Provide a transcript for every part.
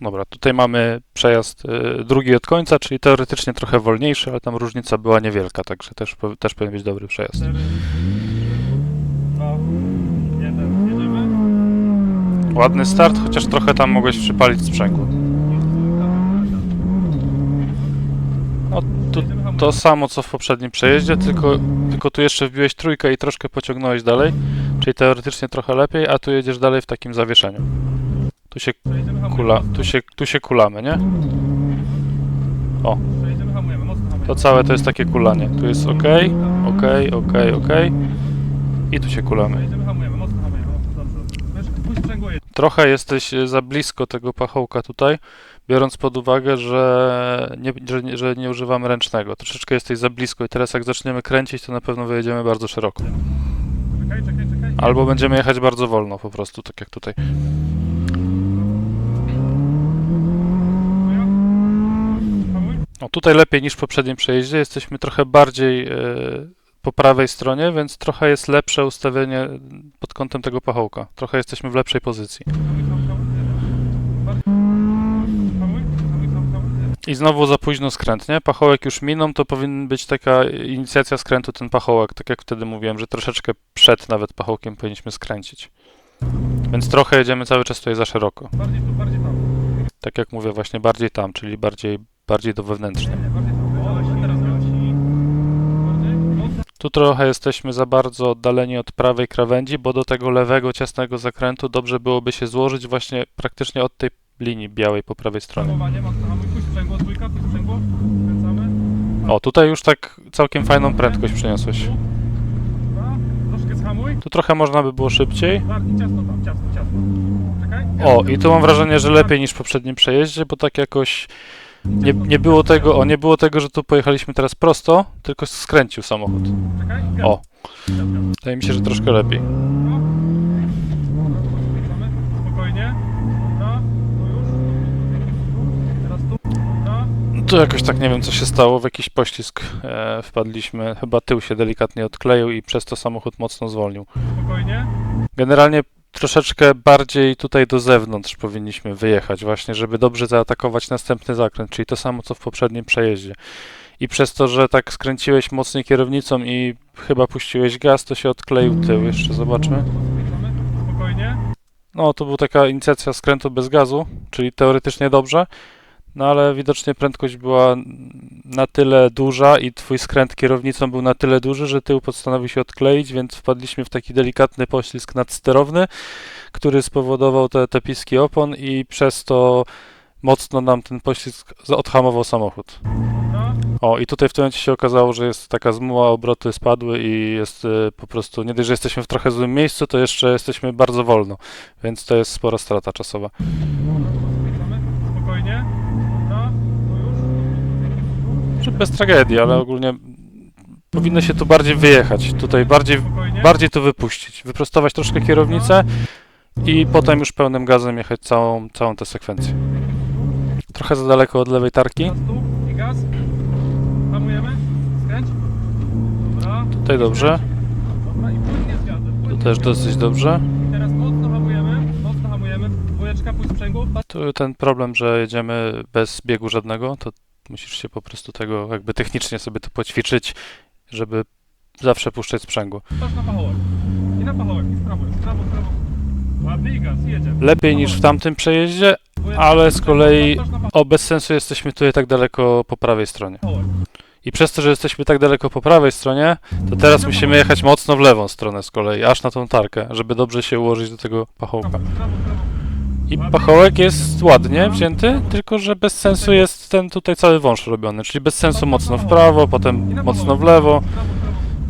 Dobra, tutaj mamy przejazd y, drugi od końca, czyli teoretycznie trochę wolniejszy, ale tam różnica była niewielka, także też, też powinien być dobry przejazd. 4, 2, 1, jedziemy. Ładny start, chociaż trochę tam mogłeś przypalić sprzęgło. No, tu, to samo co w poprzednim przejeździe, tylko, tylko tu jeszcze wbiłeś trójkę i troszkę pociągnąłeś dalej, czyli teoretycznie trochę lepiej, a tu jedziesz dalej w takim zawieszeniu. Tu się kula, tu się, tu się kulamy, nie? O, to całe to jest takie kulanie. Tu jest ok, ok, ok, ok i tu się kulamy. Trochę jesteś e, za blisko tego pachołka tutaj, biorąc pod uwagę, że nie, że, że nie używamy ręcznego. Troszeczkę jesteś za blisko i teraz jak zaczniemy kręcić, to na pewno wyjedziemy bardzo szeroko. Albo będziemy jechać bardzo wolno po prostu, tak jak tutaj. Tutaj lepiej niż w poprzednim przejeździe, jesteśmy trochę bardziej e, po prawej stronie, więc trochę jest lepsze ustawienie pod kątem tego pachołka. Trochę jesteśmy w lepszej pozycji. I znowu za późno skręt, nie? Pachołek już miną, to powinna być taka inicjacja skrętu, ten pachołek, tak jak wtedy mówiłem, że troszeczkę przed nawet pachołkiem powinniśmy skręcić. Więc trochę jedziemy cały czas tutaj za szeroko. Bardziej tu, bardziej tam. Tak jak mówię, właśnie bardziej tam, czyli bardziej, bardziej do. Mocno. Tu trochę jesteśmy za bardzo oddaleni od prawej krawędzi, bo do tego lewego, ciasnego zakrętu dobrze byłoby się złożyć właśnie praktycznie od tej linii białej po prawej stronie. O, tutaj już tak całkiem fajną prędkość przyniosłeś. Tu trochę można by było szybciej. O, i tu mam wrażenie, że lepiej niż w poprzednim przejeździe, bo tak jakoś nie, nie było tego, o, nie było tego, że tu pojechaliśmy teraz prosto, tylko skręcił samochód. Czekaj. O, wydaje mi się, że troszkę lepiej. No. Spokojnie. Dobra. Już. Teraz tu. Dobra. Tu jakoś tak nie wiem, co się stało, w jakiś poślizg e, wpadliśmy, chyba tył się delikatnie odkleił i przez to samochód mocno zwolnił. Spokojnie. Generalnie troszeczkę bardziej tutaj do zewnątrz powinniśmy wyjechać właśnie, żeby dobrze zaatakować następny zakręt, czyli to samo co w poprzednim przejeździe. I przez to, że tak skręciłeś mocniej kierownicą i chyba puściłeś gaz, to się odkleił tył. Jeszcze zobaczmy. Spokojnie. No, to była taka inicjacja skrętu bez gazu, czyli teoretycznie dobrze, no ale widocznie prędkość była na tyle duża i twój skręt kierownicą był na tyle duży, że tył postanowił się odkleić, więc wpadliśmy w taki delikatny poślizg nadsterowny, który spowodował te, te piski opon i przez to mocno nam ten poślizg odhamował samochód. O, i tutaj w tym momencie się okazało, że jest taka zmuła, obroty spadły i jest y, po prostu, nie dość, że jesteśmy w trochę złym miejscu, to jeszcze jesteśmy bardzo wolno, więc to jest spora strata czasowa. Skręcamy. Spokojnie. Dobra. No już. Czy bez tragedii, ale ogólnie powinno się tu bardziej wyjechać, tutaj bardziej, bardziej to wypuścić, wyprostować troszkę kierownicę i potem już pełnym gazem jechać całą, całą tę sekwencję. Trochę za daleko od lewej tarki, i gaz. Hamujemy. Skręć. Dobra. tutaj dobrze, Dobra i płynnie z gazem. tu Płynnie też z gazem. dosyć dobrze. I teraz mocno hamujemy. Mocno hamujemy. Sprzęgło. Tu ten problem, że jedziemy bez biegu żadnego, to musisz się po prostu tego jakby technicznie sobie to poćwiczyć, żeby zawsze puszczać sprzęgło. Patrz na pachołek. I na pachołek. I w prawo, w prawo, w prawo. Ładny i gaz. i jedziemy. Lepiej niż w tamtym przejeździe, ale z kolei o bez sensu jesteśmy tutaj tak daleko po prawej stronie. I przez to, że jesteśmy tak daleko po prawej stronie, to teraz musimy jechać mocno w lewą stronę z kolei, aż na tą tarkę, żeby dobrze się ułożyć do tego pachołka. Prawo, prawo, prawo. I pachołek jest ładnie wzięty, tylko że bez sensu jest ten tutaj cały wąż robiony, czyli bez sensu mocno w prawo, potem mocno w lewo.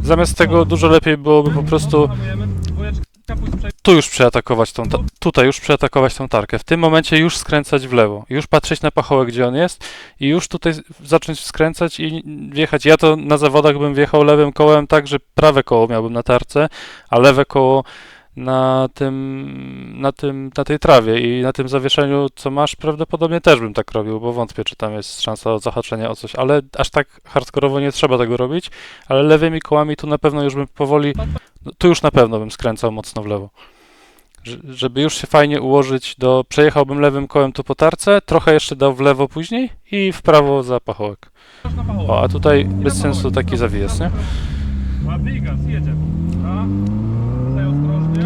Zamiast tego dużo lepiej byłoby po prostu tu już przeatakować tą, ta- tutaj już przeatakować tą tarkę. W tym momencie już skręcać w lewo, już patrzeć na pachołek, gdzie on jest i już tutaj zacząć skręcać i wjechać. Ja to na zawodach bym wjechał lewym kołem tak, że prawe koło miałbym na tarce, a lewe koło na tym, na tym, na tej trawie i na tym zawieszeniu, co masz, prawdopodobnie też bym tak robił, bo wątpię, czy tam jest szansa o zahaczenie o coś, ale aż tak hardkorowo nie trzeba tego robić, ale lewymi kołami tu na pewno już bym powoli, no, tu już na pewno bym skręcał mocno w lewo Że- Żeby już się fajnie ułożyć do... Przejechałbym lewym kołem tu po tarce, trochę jeszcze dał w lewo później i w prawo za pachołek. O, a tutaj bez sensu taki zawijaz, nie?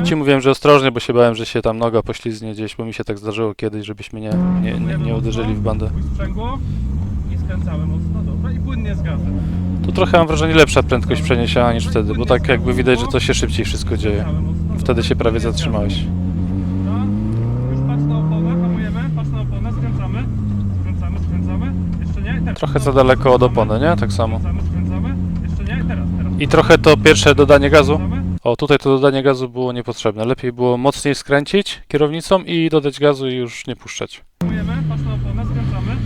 Ci mówiłem, że ostrożnie, bo się bałem, że się tam noga poślizgnie gdzieś, bo mi się tak zdarzyło kiedyś, żebyśmy nie, nie, nie, nie uderzyli w bandę. sprzęgło i skręcamy mocno, dobra, i płynnie z gazem. Tu trochę mam wrażenie lepsza prędkość przeniesienia niż wtedy, bo tak jakby widać, że to się szybciej wszystko dzieje. Wtedy się prawie zatrzymałeś. Dobra, już patrz na oponę, hamujemy, patrz na oponę, skręcamy, skręcamy, skręcamy, jeszcze nie, teraz. Trochę za daleko od opony, nie? Tak samo. Skręcamy, skręcamy, jeszcze nie, teraz, teraz. I trochę to pierwsze dodanie gazu. Skręcamy. O, tutaj to dodanie gazu było niepotrzebne. Lepiej było mocniej skręcić kierownicą i dodać gazu i już nie puszczać. Hamujemy, patrz na skręcamy,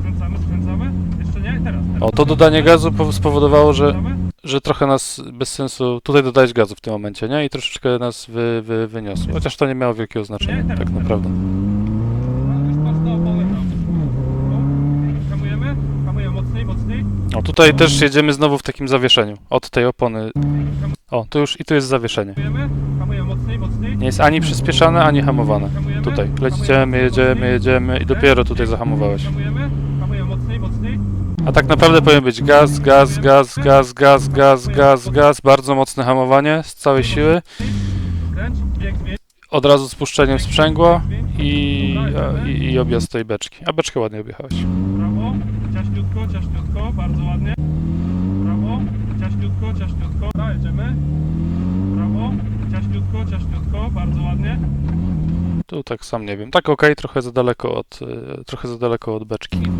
skręcamy, skręcamy, jeszcze nie, teraz. teraz. O, to dodanie gazu pow- spowodowało, że, Skręcamy. że trochę nas bez sensu tutaj dodać gazu w tym momencie, nie? I troszeczkę nas wy, wy, wyniosło. Chociaż to nie miało wielkiego znaczenia, tak naprawdę. No, już patrz na oponę tam. O, Hamujemy, hamujemy mocniej, mocniej. O, tutaj też jedziemy znowu w takim zawieszeniu. Od tej opony. O, tu już i tu jest zawieszenie. Nie jest ani przyspieszane, ani hamowane. Tutaj. Jedziemy, jedziemy, jedziemy i dopiero tutaj zahamowałeś. A tak naprawdę powinien być gaz, gaz, gaz, gaz, gaz, gaz, gaz, gaz. Bardzo mocne hamowanie z całej siły. Od razu spuszczeniem sprzęgła i, i, i objazd tej beczki. A beczkę ładnie objechałeś. Ciaśniutko, ciaśniutko, bardzo ładnie. Prawo, ciaśniutko, ciaśniutko. Da, jedziemy. Prawo, ciaśniutko, ciaśniutko, bardzo ładnie. Tu tak sam nie wiem. Tak okej, trochę za daleko od, y, trochę za daleko od beczki. I tak.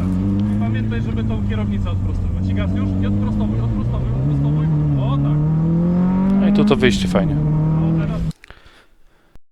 I pamiętaj, żeby tą kierownicę odprostować. I gaz już? I odprostowuj, odprostowuj, odprostowuj. O tak. No i tu to wyjście fajnie. Teraz.